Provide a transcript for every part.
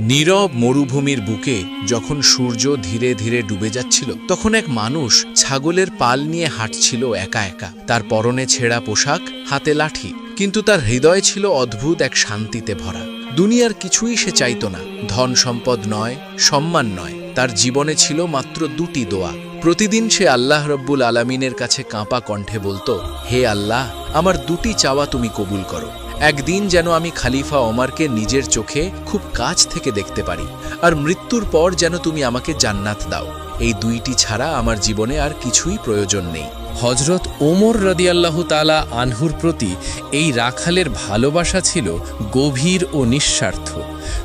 নীরব মরুভূমির বুকে যখন সূর্য ধীরে ধীরে ডুবে যাচ্ছিল, তখন এক মানুষ ছাগলের পাল নিয়ে হাঁটছিল একা একা। তার পরনে ছেঁড়া পোশাক, হাতে লাঠি, কিন্তু তার হৃদয় ছিল অদ্ভুত এক শান্তিতে ভরা। দুনিয়ার কিছুই সে চাইত না। ধন সম্পদ নয়, সম্মান নয়। তার জীবনে ছিল মাত্র দুটি দোয়া। প্রতিদিন সে আল্লাহ রব্বুল আলামিনের কাছে কাঁপা কণ্ঠে বলতো, হে আল্লাহ, আমার দুটি চাওয়া তুমি কবুল করো। একদিন যেন আমি খালিফা ওমারকে নিজের চোখে খুব কাছ থেকে দেখতে পারি, আর মৃত্যুর পর যেন তুমি আমাকে জান্নাত দাও। এই দুইটি ছাড়া আমার জীবনে আর কিছুই প্রয়োজন নেই। হজরত ওমর রদিয়াল্লাহু তালা আনহুর প্রতি এই রাখালের ভালোবাসা ছিল গভীর ও নিঃস্বার্থ।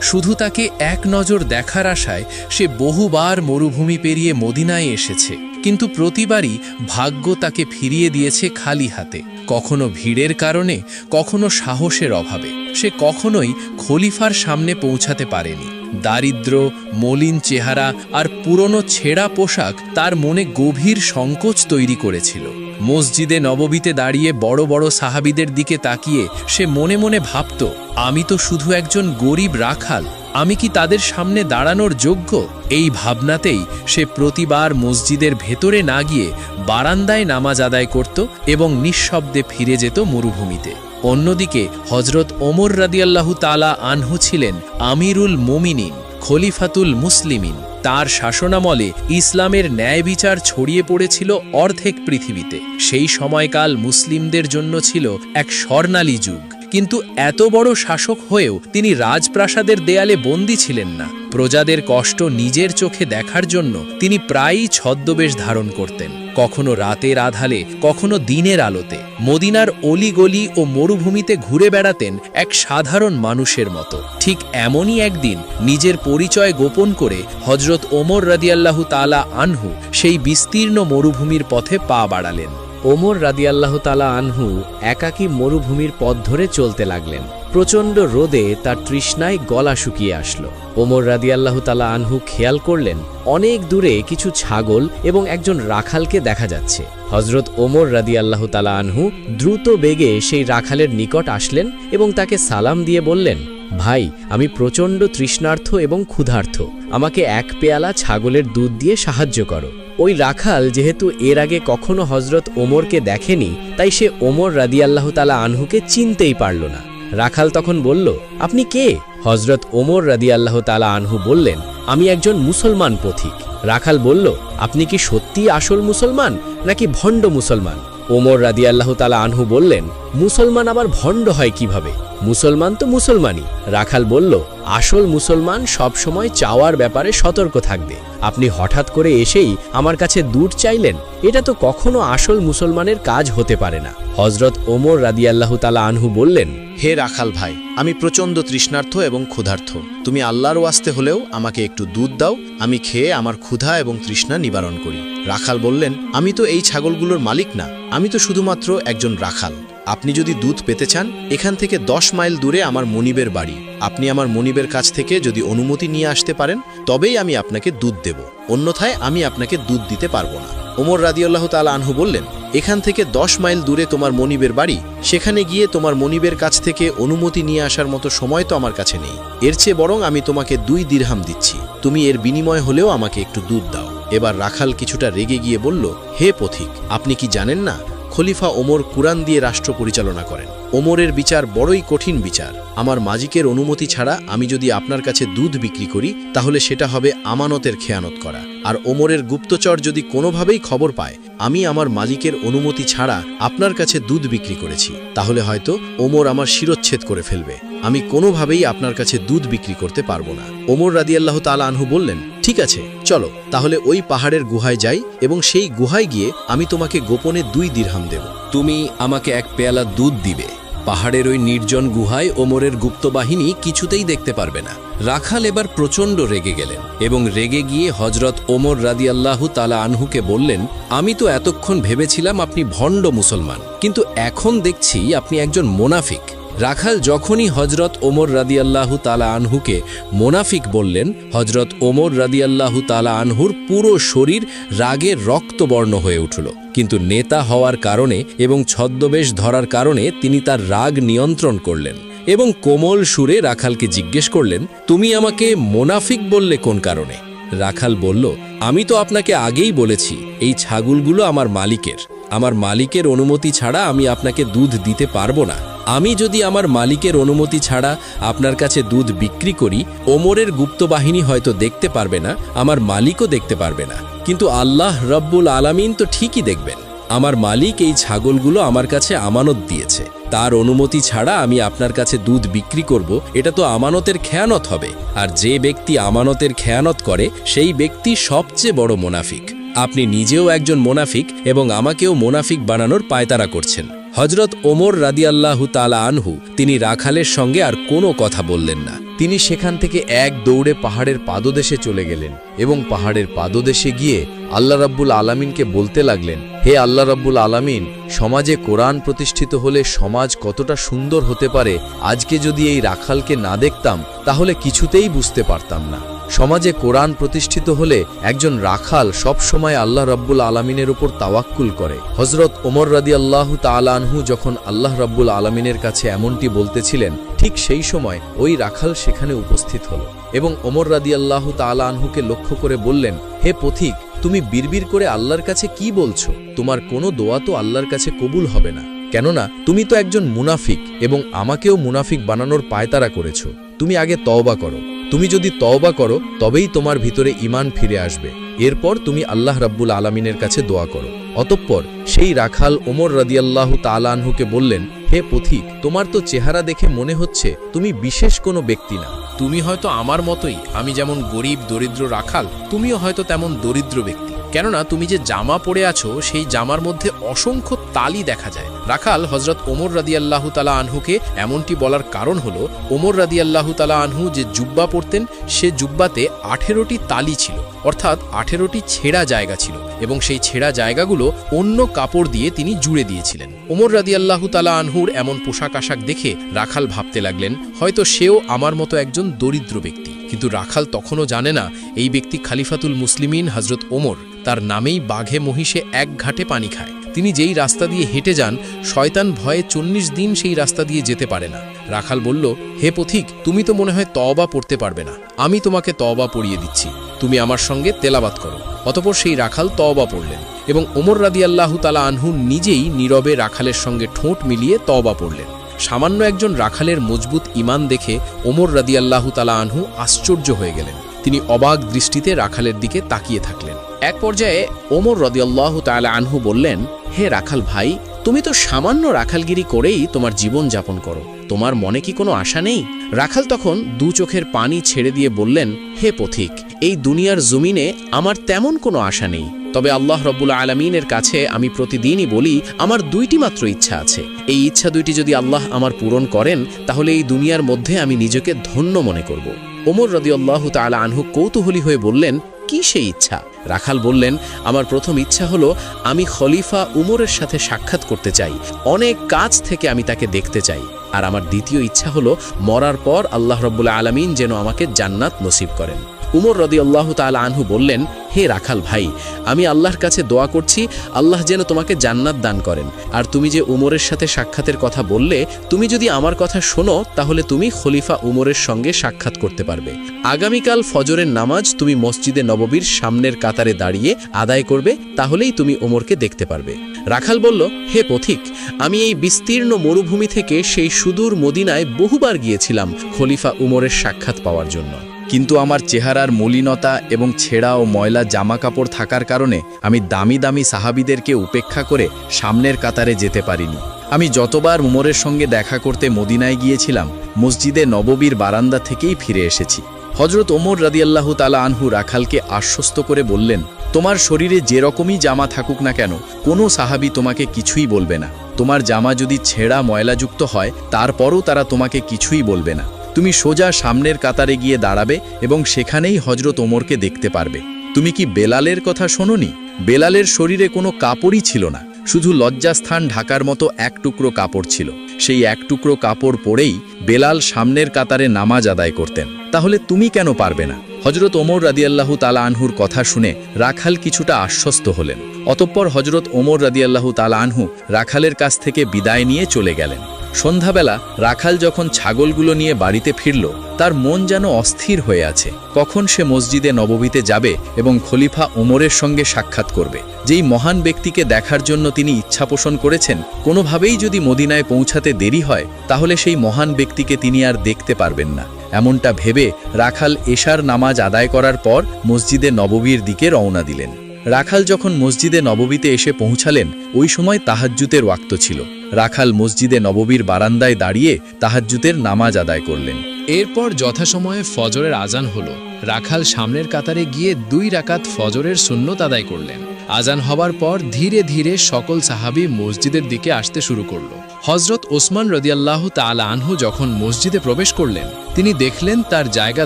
শুধু তাকে এক নজর দেখার আশায় সে বহুবার মরুভূমি পেরিয়ে মদিনায় এসেছে। কিন্তু প্রতিবারই ভাগ্য তাকে ফিরিয়ে দিয়েছে খালি হাতে। কখনো ভিড়ের কারণে, কখনো সাহসের অভাবে। সে কখনোই খলিফার সামনে পৌঁছাতে পারেনি। দারিদ্র, মলিন চেহারা আর পুরনো ছেঁড়া পোশাক তার মনে গভীর সংকোচ তৈরি করেছিল। মসজিদে নববীতে দাঁড়িয়ে বড় বড় সাহাবিদের দিকে তাকিয়ে সে মনে মনে ভাবত, আমি তো শুধু একজন গরিব রাখাল আমি কি তাদের সামনে দাঁড়ানোর যোগ্য? এই ভাবনাতেই সে প্রতিবার মসজিদের ভেতরে না গিয়ে বারান্দায় নামাজ আদায় করত এবং নিঃশব্দে ফিরে যেত মরুভূমিতে। অন্যদিকে হজরত ওমর রাদিয়াল্লাহু তালা আনহু ছিলেন আমিরুল মোমিনিন, খলিফাতুল মুসলিমিন। তার শাসনামলে ইসলামের ন্যায় বিচার ছড়িয়ে পড়েছিল অর্ধেক পৃথিবীতে। সেই সময়কাল মুসলিমদের জন্য ছিল এক স্বর্ণালী যুগ। কিন্তু এত বড় শাসক হয়েও তিনি রাজপ্রাসাদের দেয়ালে বন্দী ছিলেন না। প্রজাদের কষ্ট নিজের চোখে দেখার জন্য তিনি প্রায়ই ছদ্মবেশ ধারণ করতেন, কখনো রাতের আধালে, কখনো দিনের আলোতে। মদিনার অলিগলি ও মরুভূমিতে ঘুরে বেড়াতেন এক সাধারণ মানুষের মতো। ঠিক এমনই একদিন নিজের পরিচয় গোপন করে হজরত ওমর রাদিয়াল্লাহু তালা আনহু সেই বিস্তীর্ণ মরুভূমির পথে পা বাড়ালেন। ওমর রাদিয়াল্লাহ তালা আনহু একাকী মরুভূমির পথ ধরে চলতে লাগলেন। প্রচণ্ড রোদে তার তৃষ্ণায় গলা শুকিয়ে আসলো। ওমর রাদিয়াল্লাহ তালা আনহু খেয়াল করলেন, অনেক দূরে কিছু ছাগল এবং একজন রাখালকে দেখা যাচ্ছে। হজরত ওমর রাদিয়াল্লাহ তালা আনহু দ্রুত বেগে সেই রাখালের নিকট আসলেন এবং তাকে সালাম দিয়ে বললেন, ভাই, আমি প্রচণ্ড তৃষ্ণার্থ এবং ক্ষুধার্থ। আমাকে এক পেয়ালা ছাগলের দুধ দিয়ে সাহায্য করো। ওই রাখাল যেহেতু এর আগে কখনো হজরত ওমরকে দেখেনি, তাই সে ওমর রাদিয়াল্লাহ তালা আনহুকে চিনতেই পারল না। রাখাল তখন বলল, আপনি কে? হজরত ওমর রাদিয়াল্লাহ তালা আনহু বললেন, আমি একজন মুসলমান পথিক। রাখাল বলল, আপনি কি সত্যি আসল মুসলমান নাকি ভণ্ড মুসলমান? ওমর রাদিয়াল্লাহ তালা আনহু বললেন, মুসলমান আবার ভণ্ড হয় কীভাবে? মুসলমান তো মুসলমানই। রাখাল বলল, আসল মুসলমান সবসময় চাওয়ার ব্যাপারে সতর্ক থাকবে। আপনি হঠাৎ করে এসেই আমার কাছে দুধ চাইলেন, এটা তো কখনো আসল মুসলমানের কাজ হতে পারে না। হজরত ওমর রাদিয়াল্লাহ তালা আনহু বললেন, হে রাখাল ভাই, আমি প্রচণ্ড তৃষ্ণার্থ এবং ক্ষুধার্থ। তুমি আল্লাহর ওয়াস্তে হলেও আমাকে একটু দুধ দাও, আমি খেয়ে আমার ক্ষুধা এবং তৃষ্ণা নিবারণ করি। রাখাল বললেন, আমি তো এই ছাগলগুলোর মালিক না, আমি তো শুধুমাত্র একজন রাখাল। আপনি যদি দুধ পেতে চান, এখান থেকে দশ মাইল দূরে আমার মনিবের বাড়ি। আপনি আমার মনিবের কাছ থেকে যদি অনুমতি নিয়ে আসতে পারেন, তবেই আমি আপনাকে দুধ দেব। অন্যথায় আমি আপনাকে দুধ দিতে পারব না। ওমর রাদিউল্লাহ তালা আনহু বললেন, এখান থেকে দশ মাইল দূরে তোমার মনিবের বাড়ি, সেখানে গিয়ে তোমার মনিবের কাছ থেকে অনুমতি নিয়ে আসার মতো সময় তো আমার কাছে নেই। এর চেয়ে বরং আমি তোমাকে দুই দিরহাম দিচ্ছি। তুমি এর বিনিময় হলেও আমাকে একটু দুধ দাও। এবার রাখাল কিছুটা রেগে গিয়ে বলল, হে পথিক, আপনি কি জানেন না, খলিফা ওমর কুরআন দিয়ে রাষ্ট্র পরিচালনা করেন। ওমরের বিচার বড়ই কঠিন বিচার। আমার মাজিকের অনুমতি ছাড়া আমি যদি আপনার কাছে দুধ বিক্রি করি, তাহলে সেটা হবে আমানতের খেয়ানত করা। আর ওমরের গুপ্তচর যদি কোনোভাবেই খবর পায়, আমি আমার মালিকের অনুমতি ছাড়া আপনার কাছে দুধ বিক্রি করেছি। তাহলে হয়তো ওমর আমার শিরচ্ছেদ করে ফেলবে। আমি কোনোভাবেই আপনার কাছে দুধ বিক্রি করতে পারব না। ওমর রাদিয়াল্লাহ তালা আনহু বললেন ঠিক আছে, চলো, তাহলে ওই পাহাড়ের গুহায় যাই এবং সেই গুহায় গিয়ে আমি তোমাকে গোপনে দুই দিরহাম দেব। তুমি আমাকে এক পেয়ালা দুধ দিবে। পাহাড়ের ওই নির্জন গুহায় ওমরের গুপ্তবাহিনী কিছুতেই দেখতে পারবে না। রাখাল এবার প্রচণ্ড রেগে গেলেন এবং রেগে গিয়ে হজরত ওমর রাদি রাদিয়াল্লাহু তালা আনহুকে বললেন, আমি তো এতক্ষণ ভেবেছিলাম আপনি ভণ্ড মুসলমান, কিন্তু এখন দেখছি আপনি একজন মোনাফিক। রাখাল যখনই হজরত ওমর রাদিয়াল্লাহু তালা আনহুকে মোনাফিক বললেন হজরত ওমর রাদিয়াল্লাহু তালা আনহুর পুরো শরীর রাগে রক্তবর্ণ হয়ে উঠল। কিন্তু নেতা হওয়ার কারণে এবং ছদ্মবেশ ধরার কারণে তিনি তার রাগ নিয়ন্ত্রণ করলেন এবং কোমল সুরে রাখালকে জিজ্ঞেস করলেন, তুমি আমাকে মোনাফিক বললে কোন কারণে? রাখাল বলল, আমি তো আপনাকে আগেই বলেছি, এই ছাগলগুলো আমার মালিকের। আমার মালিকের অনুমতি ছাড়া আমি আপনাকে দুধ দিতে পারব না। আমি যদি আমার মালিকের অনুমতি ছাড়া আপনার কাছে দুধ বিক্রি করি, ওমরের গুপ্ত বাহিনী হয়তো দেখতে পারবে না, আমার মালিকও দেখতে পারবে না। কিন্তু আল্লাহ রব্বুল আলামিন তো ঠিকই দেখবেন। আমার মালিক এই ছাগলগুলো আমার কাছে আমানত দিয়েছে। তার অনুমতি ছাড়া আমি আপনার কাছে দুধ বিক্রি করব, এটা তো আমানতের খেয়ানত হবে। আর যে ব্যক্তি আমানতের খেয়ানত করে, সেই ব্যক্তি সবচেয়ে বড় মোনাফিক। আপনি নিজেও একজন মোনাফিক এবং আমাকেও মোনাফিক বানানোর পায়তারা করছেন। হজরত ওমর রাদিয়াল্লাহু তালা আনহু, তিনি রাখালের সঙ্গে আর কোনো কথা বললেন না। তিনি সেখান থেকে এক দৌড়ে পাহাড়ের পাদদেশে চলে গেলেন এবং পাহাড়ের পাদদেশে গিয়ে আল্লাহ রাব্বুল আলামিনকে বলতে লাগলেন, হে আল্লাহ রাব্বুল আলামিন, সমাজে কোরআন প্রতিষ্ঠিত হলে সমাজ কতটা সুন্দর হতে পারে, আজকে যদি এই রাখালকে না দেখতাম, তাহলে কিছুতেই বুঝতে পারতাম না। সমাজে কোরআন প্রতিষ্ঠিত হলে একজন রাখাল সব সময় আল্লাহ রাব্বুল আলামিনের উপর তাওয়াক্কুল করে। হজরত ওমর রাদি আল্লাহ তালানহু যখন আল্লাহ রাব্বুল আলামিনের কাছে এমনটি বলতেছিলেন, ঠিক সেই সময় ওই রাখাল সেখানে উপস্থিত হল এবং ওমর রাদি আল্লাহ তালানহুকে লক্ষ্য করে বললেন, হে পথিক, তুমি বিড়বিড় করে আল্লাহর কাছে কি বলছো? তোমার কোনো দোয়া তো আল্লাহর কাছে কবুল হবে না। কেননা, তুমি তো একজন মুনাফিক এবং আমাকেও মুনাফিক বানানোর পায়তারা করেছ। তুমি আগে তওবা করো। তুমি যদি তওবা করো, তবেই তোমার ভিতরে ইমান ফিরে আসবে। এরপর তুমি আল্লাহ রাব্বুল আলমিনের কাছে দোয়া করো। অতঃপর সেই রাখাল ওমর রদিয়াল্লাহ তালানহুকে বললেন, হে পথিক, তোমার তো চেহারা দেখে মনে হচ্ছে তুমি বিশেষ কোনো ব্যক্তি না। তুমি হয়তো আমার মতোই, আমি যেমন গরিব, দরিদ্র রাখাল, তুমিও হয়তো তেমন দরিদ্র ব্যক্তি। কেননা তুমি যে জামা পরে আছো, সেই জামার মধ্যে অসংখ্য তালি দেখা যায়। রাখাল হজরত ওমর রাদিয়াল্লাহু তালা আনহুকে এমনটি বলার কারণ হল, ওমর রাদিয়াল্লাহু তালা আনহু যে জুব্বা পরতেন, সে জুব্বাতে আঠেরোটি তালি ছিল, অর্থাৎ আঠেরোটি ছেঁড়া জায়গা ছিল এবং সেই ছেঁড়া জায়গাগুলো অন্য কাপড় দিয়ে তিনি জুড়ে দিয়েছিলেন। ওমর রাদিয়াল্লাহু তালা আনহুর এমন পোশাক আশাক দেখে রাখাল ভাবতে লাগলেন, হয়তো সেও আমার মতো একজন দরিদ্র ব্যক্তি। কিন্তু রাখাল তখনও জানে না এই ব্যক্তি খালিফাতুল মুসলিমিন হজরত ওমর, তার নামেই বাঘে মহিষে এক ঘাটে পানি খায়। তিনি যেই রাস্তা দিয়ে হেঁটে যান, শয়তান ভয়ে চল্লিশ দিন সেই রাস্তা দিয়ে যেতে পারে না। রাখাল বলল, হে পথিক, তুমি তো মনে হয় তওবা পড়তে পারবে না। আমি তোমাকে তওবা পড়িয়ে দিচ্ছি। তুমি আমার সঙ্গে তেলাবাত করো। অতপর সেই রাখাল তওবা পড়লেন এবং ওমর রাদি আল্লাহু তালা আনহু নিজেই নীরবে রাখালের সঙ্গে ঠোঁট মিলিয়ে তওবা পড়লেন। সামান্য একজন রাখালের মজবুত ইমান দেখে ওমর রাদিয়াল্লাহু তালা আনহু আশ্চর্য হয়ে গেলেন। তিনি অবাক দৃষ্টিতে রাখালের দিকে তাকিয়ে থাকলেন। এক পর্যায়ে ওমর রদিয়াল্লাহু তালা আনহু বললেন, হে রাখাল ভাই, তুমি তো সামান্য রাখালগিরি করেই তোমার জীবন যাপন করো। তোমার মনে কি কোনো আশা নেই? রাখাল তখন দু চোখের পানি ছেড়ে দিয়ে বললেন, হে পথিক, এই দুনিয়ার জমিনে আমার তেমন কোনো আশা নেই। তবে আল্লাহ রব্বুল আলমিনের কাছে আমি প্রতিদিনই বলি, আমার দুইটি মাত্র ইচ্ছা আছে। এই ইচ্ছা দুইটি যদি আল্লাহ আমার পূরণ করেন, তাহলে এই দুনিয়ার মধ্যে আমি নিজেকে ধন্য মনে করব। ওমর রদিয়াল্লাহ তালা আনহু কৌতূহলী হয়ে বললেন, কি সেই ইচ্ছা? রাখাল বললেন, আমার প্রথম ইচ্ছা হলো, আমি খলিফা উমরের সাথে সাক্ষাৎ করতে চাই। অনেক কাজ থেকে আমি তাকে দেখতে চাই। আর আমার দ্বিতীয় ইচ্ছা হলো, মরার পর আল্লাহ রব্বুল্লা আলমিন যেন আমাকে জান্নাত নসিব করেন। উমর রদি আল্লাহ তাল আনহু বললেন, হে রাখাল ভাই, আমি আল্লাহর কাছে দোয়া করছি, আল্লাহ যেন তোমাকে জান্নাত দান করেন। আর তুমি যে উমরের সাথে সাক্ষাতের কথা বললে, তুমি যদি আমার কথা শোনো, তাহলে তুমি খলিফা উমরের সঙ্গে সাক্ষাৎ করতে পারবে। আগামীকাল ফজরের নামাজ তুমি মসজিদে নববীর সামনের কাতারে দাঁড়িয়ে আদায় করবে, তাহলেই তুমি ওমরকে দেখতে পারবে। রাখাল বলল, হে পথিক, আমি এই বিস্তীর্ণ মরুভূমি থেকে সেই সুদূর মদিনায় বহুবার গিয়েছিলাম খলিফা উমরের সাক্ষাৎ পাওয়ার জন্য। কিন্তু আমার চেহারার মলিনতা এবং ছেঁড়া ও ময়লা জামা কাপড় থাকার কারণে আমি দামি দামি সাহাবিদেরকে উপেক্ষা করে সামনের কাতারে যেতে পারিনি। আমি যতবার উমরের সঙ্গে দেখা করতে মদিনায় গিয়েছিলাম, মসজিদে নববীর বারান্দা থেকেই ফিরে এসেছি। হজরত ওমর রাদিয়াল্লাহু তালা আনহু রাখালকে আশ্বস্ত করে বললেন, তোমার শরীরে যে রকমই জামা থাকুক না কেন, কোনো সাহাবি তোমাকে কিছুই বলবে না। তোমার জামা যদি ছেঁড়া ময়লাযুক্ত হয়, তারপরও তারা তোমাকে কিছুই বলবে না। তুমি সোজা সামনের কাতারে গিয়ে দাঁড়াবে এবং সেখানেই হজরত ওমরকে দেখতে পারবে। তুমি কি বেলালের কথা শোনোনি? বেলালের শরীরে কোনো কাপড়ই ছিল না, শুধু লজ্জাস্থান ঢাকার মতো এক টুকরো কাপড় ছিল। সেই এক টুকরো কাপড় পরেই বেলাল সামনের কাতারে নামাজ আদায় করতেন। তাহলে তুমি কেন পারবে না? হজরত ওমর রাদিয়াল্লাহু তালা আনহুর কথা শুনে রাখাল কিছুটা আশ্বস্ত হলেন। অতঃপর হজরত ওমর রাদিয়াল্লাহু তালা আনহু রাখালের কাছ থেকে বিদায় নিয়ে চলে গেলেন। সন্ধ্যাবেলা রাখাল যখন ছাগলগুলো নিয়ে বাড়িতে ফিরল, তার মন যেন অস্থির হয়ে আছে। কখন সে মসজিদে নববীতে যাবে এবং খলিফা ওমরের সঙ্গে সাক্ষাৎ করবে। যেই মহান ব্যক্তিকে দেখার জন্য তিনি ইচ্ছা পোষণ করেছেন, কোনোভাবেই যদি মদিনায় পৌঁছাতে দেরি হয়, তাহলে সেই মহান ব্যক্তিকে তিনি আর দেখতে পারবেন না। এমনটা ভেবে রাখাল এশার নামাজ আদায় করার পর মসজিদে নববীর দিকে রওনা দিলেন। রাখাল যখন মসজিদে নববীতে এসে পৌঁছালেন, ওই সময় তাহাজ্জুতের ওয়াক্ত ছিল। রাখাল মসজিদে নববীর বারান্দায় দাঁড়িয়ে তাহাজ্জুতের নামাজ আদায় করলেন। এরপর যথাসময়ে ফজরের আজান হলো। রাখাল সামনের কাতারে গিয়ে দুই রাকাত ফজরের সুন্নত আদায় করলেন। আজান হবার পর ধীরে ধীরে সকল সাহাবি মসজিদের দিকে আসতে শুরু করল। হজরত ওসমান রদিয়াল্লাহ তালা আনহু যখন মসজিদে প্রবেশ করলেন, তিনি দেখলেন তার জায়গা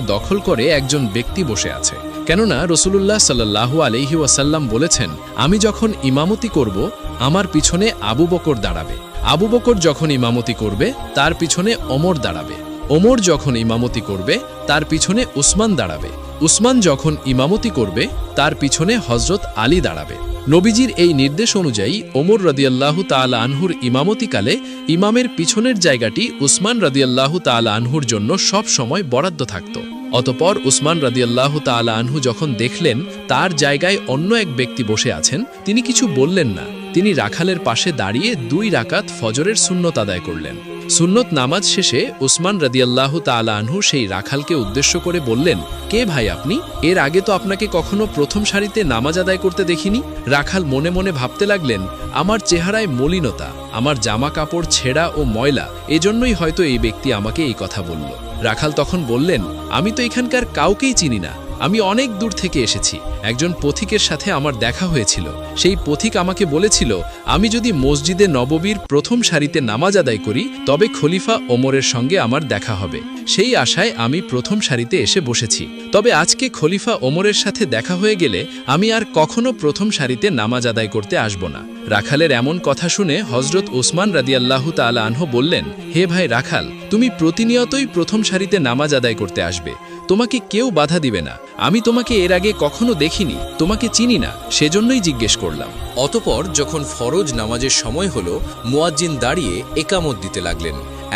দখল করে একজন ব্যক্তি বসে আছে। কেননা রসুলুল্লাহ সাল্লাহু আলহি ওয়াসাল্লাম বলেছেন, আমি যখন ইমামতি করব, আমার পিছনে আবু বকর দাঁড়াবে। আবু বকর যখন ইমামতি করবে, তার পিছনে ওমর দাঁড়াবে। ওমর যখন ইমামতি করবে, তার পিছনে উসমান দাঁড়াবে। উসমান যখন ইমামতি করবে, তার পিছনে হজরত আলী দাঁড়াবে। নবীজির এই নির্দেশ অনুযায়ী ওমর রদিয়াল্লাহু তালা আনহুর ইমামতিকালে ইমামের পিছনের জায়গাটি উসমান রদিয়াল্লাহু তাল আনহুর জন্য সব সময় বরাদ্দ থাকত। অতপর উসমান রদিয়াল্লাহু তালা আনহু যখন দেখলেন তার জায়গায় অন্য এক ব্যক্তি বসে আছেন, তিনি কিছু বললেন না। তিনি রাখালের পাশে দাঁড়িয়ে দুই রাকাত ফজরের শূন্যত আদায় করলেন। সুন্নত নামাজ শেষে উসমান রদিয়াল্লাহু তালা আনহু সেই রাখালকে উদ্দেশ্য করে বললেন, কে ভাই আপনি? এর আগে তো আপনাকে কখনো প্রথম সারিতে নামাজ আদায় করতে দেখিনি? রাখাল মনে মনে ভাবতে লাগলেন, আমার চেহারায় মলিনতা, আমার জামা কাপড় ছেঁড়া ও ময়লা, এজন্যই হয়তো এই ব্যক্তি আমাকে এই কথা বলল। রাখাল তখন বললেন, আমি তো এখানকার কাউকেই চিনি না আমি অনেক দূর থেকে এসেছি। একজন পথিকের সাথে আমার দেখা হয়েছিল। সেই পথিক আমাকে বলেছিল, আমি যদি মসজিদে নববীর প্রথম সারিতে নামাজ আদায় করি, তবে খলিফা ওমরের সঙ্গে আমার দেখা হবে। সেই আশায় আমি প্রথম সারিতে এসে বসেছি। তবে আজকে খলিফা ওমরের সাথে দেখা হয়ে গেলে আমি আর কখনো প্রথম সারিতে নামাজ আদায় করতে আসব না। রাখালের এমন কথা শুনে হজরত ওসমান রাদিয়াল্লাহু তালা আনহ বললেন, হে ভাই রাখাল, তুমি প্রতিনিয়তই প্রথম সারিতে নামাজ আদায় করতে আসবে। তোমাকে কেউ বাধা দিবে না। আমি তোমাকে এর আগে কখনো দেখিনি, তোমাকে চিনি না, সেজন্যই জিজ্ঞেস করলাম। অতপর যখন ফরজ নামাজের সময় হল, মুয়াজ্জিন দাঁড়িয়ে একামত দিতে লাগলেন।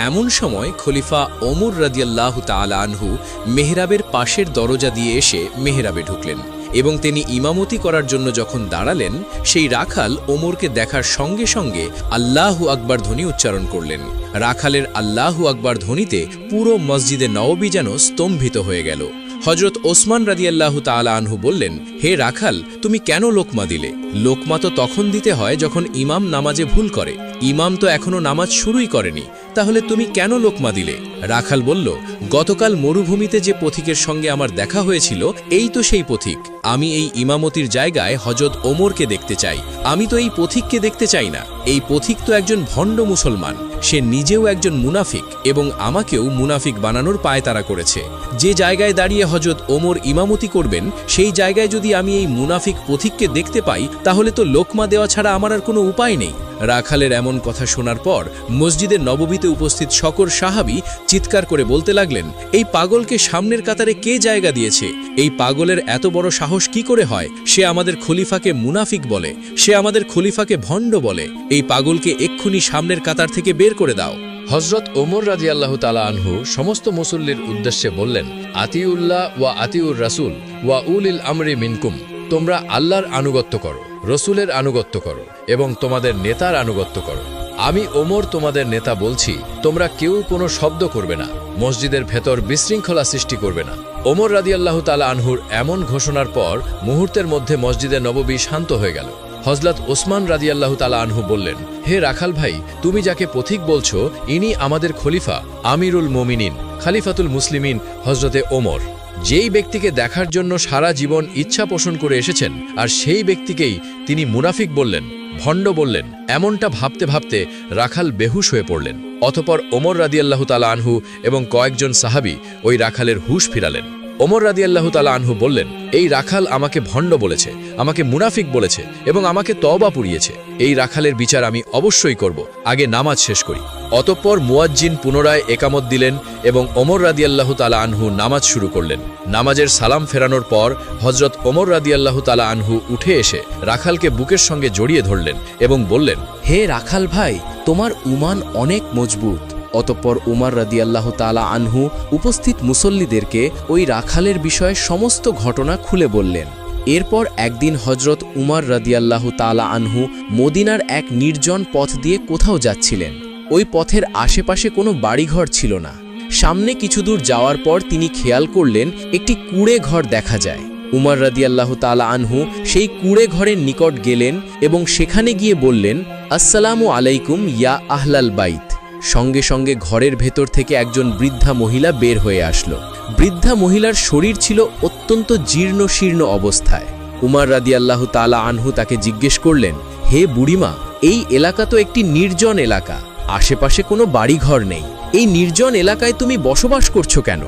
এমন সময় খলিফা ওমর রাদিয়াল্লাহু তাআলা আনহু মেহরাবের পাশের দরজা দিয়ে এসে মেহরাবে ঢুকলেন এবং তিনি ইমামতি করার জন্য যখন দাঁড়ালেন, সেই রাখাল ওমরকে দেখার সঙ্গে সঙ্গে আল্লাহু আকবার ধ্বনি উচ্চারণ করলেন। রাখালের আল্লাহু আকবার ধ্বনিতে পুরো মসজিদে নওবী যেন স্তম্ভিত হয়ে গেল। হজরত ওসমান রাদিয়াল্লাহু তাআলা আনহু বললেন, হে রাখাল, তুমি কেন লোকমা দিলে? লোকমা তো তখন দিতে হয় যখন ইমাম নামাজে ভুল করে। ইমাম তো এখনও নামাজ শুরুই করেনি। তাহলে তুমি কেন লোকমা দিলে? রাখাল বলল, গতকাল মরুভূমিতে যে পথিকের সঙ্গে আমার দেখা হয়েছিল, এই তো সেই পথিক। আমি এই ইমামতির জায়গায় হজরত ওমরকে দেখতে চাই। আমি তো এই পথিককে দেখতে চাই না। এই পথিক তো একজন ভণ্ড মুসলমান। সে নিজেও একজন মুনাফিক এবং আমাকেও মুনাফিক বানানোর পায়তারা করেছে। যে জায়গায় দাঁড়িয়ে হজরত ওমর ইমামতি করবেন, সেই জায়গায় যদি আমি এই মুনাফিক পথিককে দেখতে পাই, তাহলে তো লোকমা দেওয়া ছাড়া আমার আর কোনো উপায় নেই। রাখালের এমন কথা শোনার পর মসজিদের নববীতে উপস্থিত শকর সাহাবি চিৎকার করে বলতে লাগলেন, এই পাগলকে সামনের কাতারে কে জায়গা দিয়েছে? এই পাগলের এত বড় সাহস কি করে হয়? সে আমাদের খলিফাকে মুনাফিক বলে, সে আমাদের খলিফাকে ভণ্ড বলে। এই পাগলকে এক্ষুনি সামনের কাতার থেকে বের করে দাও। হজরত ওমর রাজি আল্লাহ তালা আনহু সমস্ত মুসল্লির উদ্দেশ্যে বললেন, আতিউল্লাহ ওয়া আতিউর রাসুল ওয়া উল ইল আমরি মিনকুম, তোমরা আল্লাহর আনুগত্য করো। রসুলের আনুগত্য করো এবং তোমাদের নেতার আনুগত্য করো। আমি ওমর তোমাদের নেতা বলছি, তোমরা কেউ কোনো শব্দ করবে না, মসজিদের ভেতর বিশৃঙ্খলা সৃষ্টি করবে না। ওমর রাদিয়াল্লাহু তালা আনহুর এমন ঘোষণার পর মুহূর্তের মধ্যে মসজিদে নববী শান্ত হয়ে গেল। হজরত ওসমান রাদিয়াল্লাহ তালা আনহু বললেন, হে রাখাল ভাই, তুমি যাকে পথিক বলছো, ইনি আমাদের খলিফা, আমিরুল মোমিনিন, খালিফাতুল মুসলিমিন হজরতে ওমর। যেই ব্যক্তিকে দেখার জন্য সারা জীবন ইচ্ছা পোষণ করে এসেছেন, আর সেই ব্যক্তিকেই তিনি মুনাফিক বললেন, ভণ্ড বললেন, এমনটা ভাবতে ভাবতে রাখাল বেহুশ হয়ে পড়লেন। অতপর ওমর রাদিয়াল্লাহ তালা আনহু এবং কয়েকজন সাহাবি ওই রাখালের হুশ ফিরালেন। ওমর রাদিয়াল্লাহু তালা আনহু বললেন, এই রাখাল আমাকে ভণ্ড বলেছে, আমাকে মুনাফিক বলেছে এবং আমাকে তওবা পুড়িয়েছে। এই রাখালের বিচার আমি অবশ্যই করব, আগে নামাজ শেষ করি। অতঃপর মুয়াজ্জিন পুনরায় একামত দিলেন এবং ওমর রাদিয়াল্লাহু তালা আনহু নামাজ শুরু করলেন। নামাজের সালাম ফেরানোর পর হজরত ওমর রাদিয়াল্লাহু তালা আনহু উঠে এসে রাখালকে বুকের সঙ্গে জড়িয়ে ধরলেন এবং বললেন, হে রাখাল ভাই, তোমার উমান অনেক মজবুত। অতঃপর উমার রাদিয়াল্লাহ তালা আনহু উপস্থিত মুসল্লিদেরকে ওই রাখালের বিষয়ে সমস্ত ঘটনা খুলে বললেন। এরপর একদিন হজরত উমার রাদিয়াল্লাহ তালা আনহু মদিনার এক নির্জন পথ দিয়ে কোথাও যাচ্ছিলেন। ওই পথের আশেপাশে কোনো বাড়িঘর ছিল না। সামনে কিছু দূর যাওয়ার পর তিনি খেয়াল করলেন, একটি কুড়ে ঘর দেখা যায়। উমার রাদিয়াল্লাহ তালা আনহু সেই কুড়ে ঘরের নিকট গেলেন এবং সেখানে গিয়ে বললেন, আসসালামু আলাইকুম ইয়া আহলাল বাইত। সঙ্গে সঙ্গে ঘরের ভেতর থেকে একজন বৃদ্ধা মহিলা বের হয়ে আসলো। বৃদ্ধা মহিলার শরীর ছিল অত্যন্ত জীর্ণ শীর্ণ অবস্থায়। উমার রাদিয়াল্লাহ তালা আনহু তাকে জিজ্ঞেস করলেন, হে বুড়িমা, এই এলাকা তো একটি নির্জন এলাকা, আশেপাশে কোনো বাড়িঘর নেই। এই নির্জন এলাকায় তুমি বসবাস করছ কেন?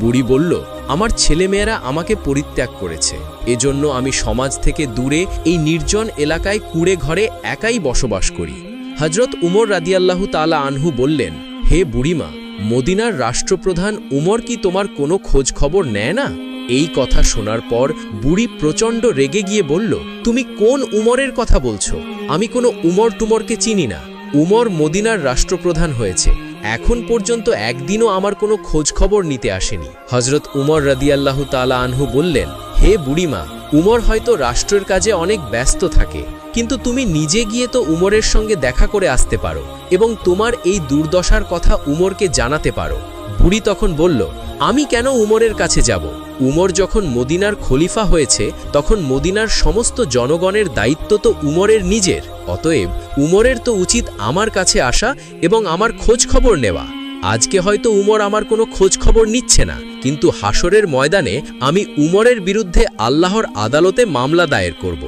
বুড়ি বলল, আমার ছেলেমেয়েরা আমাকে পরিত্যাগ করেছে। এজন্য আমি সমাজ থেকে দূরে এই নির্জন এলাকায় কুড়ে ঘরে একাই বসবাস করি। হজরত উমর রাদিয়াল্লাহু তালা আনহু বললেন, হে বুড়িমা, মদিনার রাষ্ট্রপ্রধান উমর কি তোমার কোনো খোঁজ খবর নেয় না? এই কথা শোনার পর বুড়ি প্রচণ্ড রেগে গিয়ে বলল, তুমি কোন উমরের কথা বলছো? আমি কোনো উমর টুমরকে চিনি না। উমর মদিনার রাষ্ট্রপ্রধান হয়েছে। এখন পর্যন্ত একদিনও আমার কোনো খোঁজ খবর নিতে আসেনি। হজরত উমর রাদিয়াল্লাহ তালা আনহু বললেন হে বুড়িমা, উমর হয়তো রাষ্ট্রের কাজে অনেক ব্যস্ত থাকে, কিন্তু তুমি নিজে গিয়ে তো উমরের সঙ্গে দেখা করে আসতে পারো এবং তোমার এই দুর্দশার কথা উমরকে জানাতে পারো। বুড়ি তখন বলল, আমি কেন উমরের কাছে যাব? উমর যখন মদিনার খলিফা হয়েছে, তখন মদিনার সমস্ত জনগণের দায়িত্ব তো উমরের নিজের, অতএব উমরের তো উচিত আমার কাছে আসা এবং আমার খোঁজ খবর নেওয়া। আজকে হয়তো উমর আমার কোনো খোঁজ খবর নিচ্ছে না। কিন্তু হাসরের ময়দানে আমি উমরের বিরুদ্ধে আল্লাহর আদালতে মামলা দায়ের করব।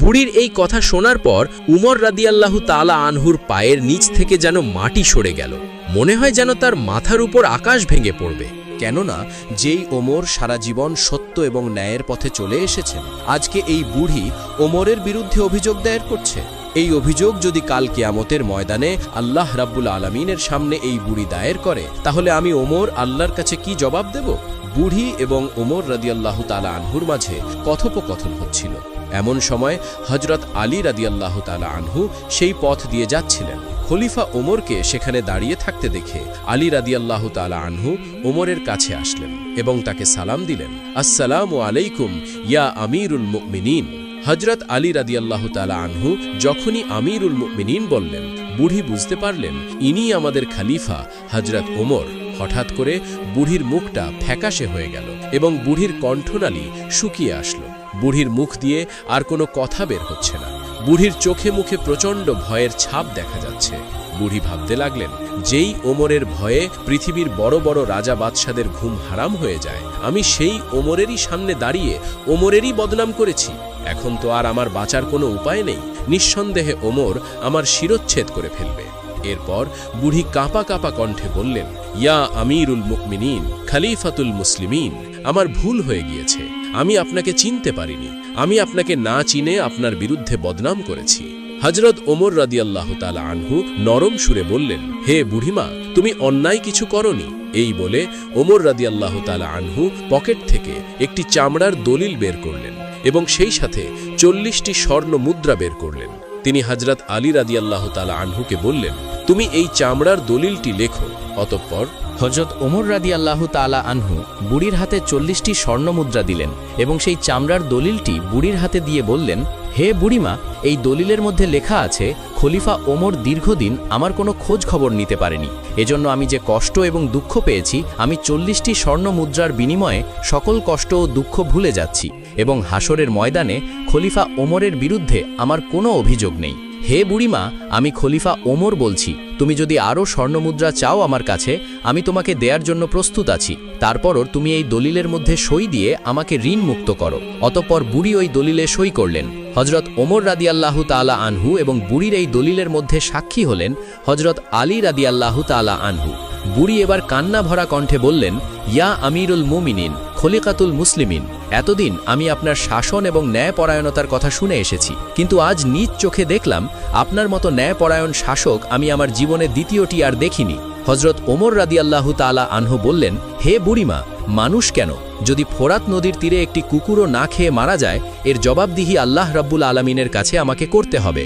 বুড়ির এই কথা শোনার পর উমর রাদিয়াল্লাহু তালা আনহুর পায়ের নিচ থেকে যেন মাটি সরে গেল। মনে হয় যেন তার মাথার উপর আকাশ ভেঙে পড়বে। কেননা যেই ওমর সারা জীবন সত্য এবং ন্যায়ের পথে চলে এসেছেন, আজকে এই বুড়ি ওমরের বিরুদ্ধে অভিযোগ দায়ের করছে। এই অভিযোগ যদি কাল কেয়ামতের ময়দানে আল্লাহ রাব্বুল আলমিনের সামনে এই বুড়ি দায়ের করে, তাহলে আমি ওমর আল্লাহর কাছে কি জবাব দেব? বুড়ি এবং ওমর রাদিয়াল্লাহ তালা আনহুর মাঝে কথোপকথন হচ্ছিল। এমন সময় হজরত আলী রাদিয়াল্লাহ তালা আনহু সেই পথ দিয়ে যাচ্ছিলেন। খলিফা ওমরকে সেখানে দাঁড়িয়ে থাকতে দেখে আলী রাদিয়াল্লাহ তালা আনহু ওমরের কাছে আসলেন এবং তাকে সালাম দিলেন। আসসালামু আলাইকুম, ইয়া আমিরুল মুমিনিন। হজরত আলী রাদিয়াল্লাহ তালা আনহু যখনই আমিরুল মুমিনিন বললেন, বুড়ি বুঝতে পারলেন, ইনি আমাদের খালিফা হজরত ওমর। হঠাৎ করে বুড়ির মুখটা ফ্যাকাশে হয়ে গেল এবং বুড়ির কণ্ঠনালী শুকিয়ে আসলো। বুড়ির মুখ দিয়ে আর কোনো কথা বের হচ্ছে না। বুড়ির চোখে মুখে প্রচণ্ড ভয়ের ছাপ দেখা যাচ্ছে। বুড়ি ভাবতে লাগলেন যেই ওমরের ভয়ে পৃথিবীর বড় বড় রাজা বাদশাদের ঘুম হারাম হয়ে যায়, আমি সেই ওমরেরই সামনে দাঁড়িয়ে ওমরেরই বদনাম করেছি। এখন তো আর আমার বাঁচার কোনো উপায় নেই। নিঃসন্দেহে ওমর আমার শিরচ্ছেদ করে ফেলবে। এরপর বুড়ি কাঁপা কাঁপা কণ্ঠে বললেন, ইয়া আমিরুল মুকমিনিন খালিফাতুল মুসলিমিন, আমার ভুল হয়ে গিয়েছে। আমি আপনাকে চিনতে পারিনি। আমি আপনাকে না চিনে আপনার বিরুদ্ধে বদনাম করেছি। হজরত ওমর রাদিয়াল্লাহ তালা আনহু নরম সুরে বললেন, হে বুড়িমা, তুমি অন্যায় কিছু করনি? এই বলে ওমর রাদিয়াল্লাহ তালা আনহু পকেট থেকে একটি চামড়ার দলিল বের করলেন এবং সেই সাথে চল্লিশটি স্বর্ণ মুদ্রা বের করলেন। তিনি হজরত আলী রাদিয়াল্লাহ তালা আনহুকে বললেন, তুমি এই চামড়ার দলিলটি লেখো। অতঃপর হজরত ওমর রাদি আল্লাহ তালা আনহু বুড়ির হাতে চল্লিশটি স্বর্ণমুদ্রা দিলেন এবং সেই চামড়ার দলিলটি বুড়ির হাতে দিয়ে বললেন হে বুড়িমা, এই দলিলের মধ্যে লেখা আছে, খলিফা ওমর দীর্ঘদিন আমার কোনো খোঁজ খবর নিতে পারেনি। এজন্য আমি যে কষ্ট এবং দুঃখ পেয়েছি, আমি চল্লিশটি স্বর্ণ মুদ্রার বিনিময়ে সকল কষ্ট ও দুঃখ ভুলে যাচ্ছি এবং হাসরের ময়দানে খলিফা ওমরের বিরুদ্ধে আমার কোনো অভিযোগ নেই। হে বুড়িমা, আমি খলিফা ওমর বলছি, তুমি যদি আরও স্বর্ণমুদ্রা চাও আমার কাছে, আমি তোমাকে দেয়ার জন্য প্রস্তুত আছি। তারপরও তুমি এই দলিলের মধ্যে সই দিয়ে আমাকে ঋণ মুক্ত করো। অতঃপর বুড়ি ওই দলিলে সই করলেন। হজরত ওমর রাদিয়াল্লাহু তালা আনহু এবং বুড়ির এই দলিলের মধ্যে সাক্ষী হলেন হজরত আলী রাদিয়াল্লাহু তালা আনহু। বুড়ি এবার কান্না ভরা কণ্ঠে বললেন, ইয়া আমিরুল মুমিনিন খলিকাতুল মুসলিমিন, এতদিন আমি আপনার শাসন এবং ন্যায়পরায়ণতার কথা শুনে এসেছি, কিন্তু আজ নিজ চোখে দেখলাম, আপনার মতো ন্যায়পরায়ণ শাসক আমি আমার জীবনে দ্বিতীয়টি আর দেখিনি। হজরত ওমর রাদিয়াল্লাহু তাআলা আনহু বললেন, হে বুড়িমা, মানুষ কেন? যদি ফোরাত নদীর তীরে একটি কুকুরও না খেয়ে মারা যায়, এর জবাবদিহি আল্লাহ রাব্বুল আলমিনের কাছে আমাকে করতে হবে।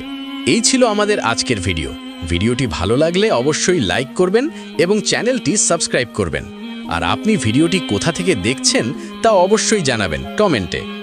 এই ছিল আমাদের আজকের ভিডিও। ভিডিওটি ভালো লাগলে অবশ্যই লাইক করবেন এবং চ্যানেলটি সাবস্ক্রাইব করবেন। আর আপনি ভিডিওটি কোথা থেকে দেখছেন তা অবশ্যই জানাবেন কমেন্টে।